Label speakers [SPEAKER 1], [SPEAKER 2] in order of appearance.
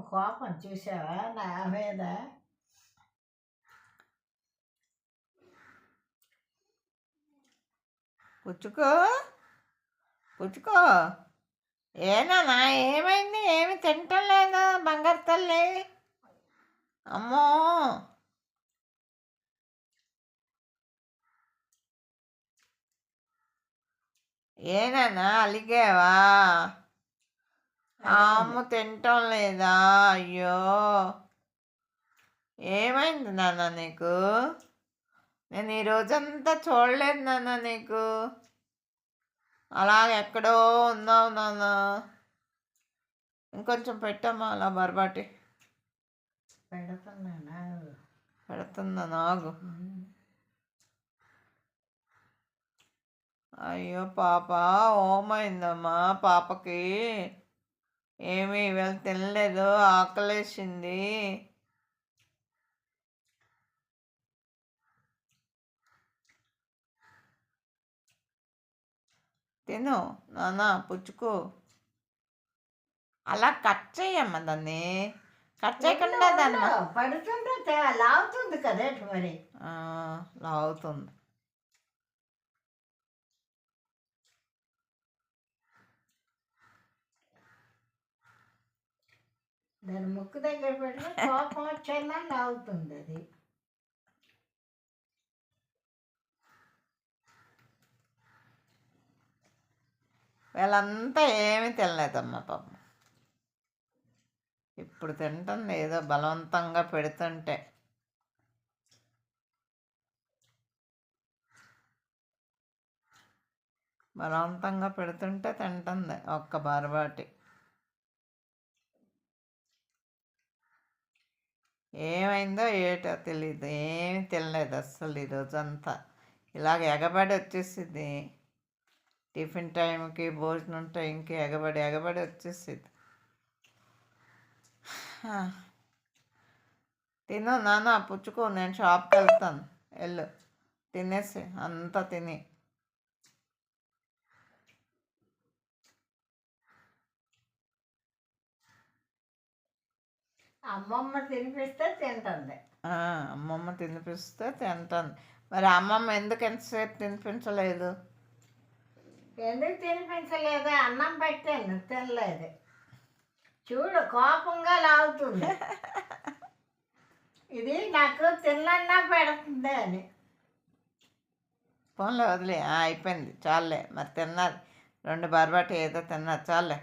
[SPEAKER 1] కోపం చూసావా? నా మీద?
[SPEAKER 2] పుచ్చుకో పుచ్చుకో. ఏనా ఏమైంది? ఏమి తింటం లేదు బంగారు తల్లి. అమ్మో. ఏనా అలిగేవా? ఆ అమ్మ తింటం లేదా? అయ్యో! ఏమైంది నాన్న నీకు? నేను ఈ రోజంతా చూడలేదు నాన్న నీకు. అలాగ ఎక్కడో ఉన్నావు నాన్న. ఇంకొంచెం పెట్టమ్మా అలా బరబాటి.
[SPEAKER 1] పెడుతున్నానా
[SPEAKER 2] పెడుతున్నా నాగు. అయ్యో పాప ఓమైందమ్మా పాపకి. ఏమీ ఇవాళ తినలేదు ఆకలేసింది. తిను నాన్న పుచ్చుకో. అలా కట్ చేయమ్మ దాన్ని. కట్ చేయకుండా దాన్ని
[SPEAKER 1] పడుతుంటే లాగుతుంది కదేంటి మరి.
[SPEAKER 2] ఆ, లాగుతుంది.
[SPEAKER 1] దాని ముక్కు దగ్గర పెడితే కోపం వచ్చేలా లాగుతుంది అది.
[SPEAKER 2] వీళ్ళంతా ఏమీ తినలేదమ్మా పాపం. ఇప్పుడు తింటుంది ఏదో బలవంతంగా పెడుతుంటే. బలవంతంగా పెడుతుంటే తింటుంది ఒక్క బారబాటి ఏమైందో ఏటో తెలియదు ఏమీ తినలేదు అస్సలు ఈరోజంతా ఇలాగ ఎగబడి వచ్చేసింది టిఫిన్ టైంకి భోజనం టైంకి ఎగబడి ఎగబడి వచ్చేసింది తిను నాన్న పుచ్చుకో నేను షాప్కి వెళ్తాను. వెళ్ళు. తినేసి అంతా తిని.
[SPEAKER 1] అమ్మమ్మ తినిపిస్తే తింటుంది.
[SPEAKER 2] అమ్మమ్మ తినిపిస్తే తింటాను మరి అమ్మమ్మ ఎందుకు ఎంతసేపు తినిపించలేదు?
[SPEAKER 1] ఎందుకు తినిపించలేదు? అన్నం పెట్టాను తినలేదు? చూడు కోపంగా లాగుతుంది. ఇది నాకు తిన్నన్నా పెడుతుంది అని.
[SPEAKER 2] ఫోన్లో వదిలే. అయిపోయింది. చాలే మరి తిన్నారు. రెండు బరబాటి ఏదో తిన్నారు. చాలే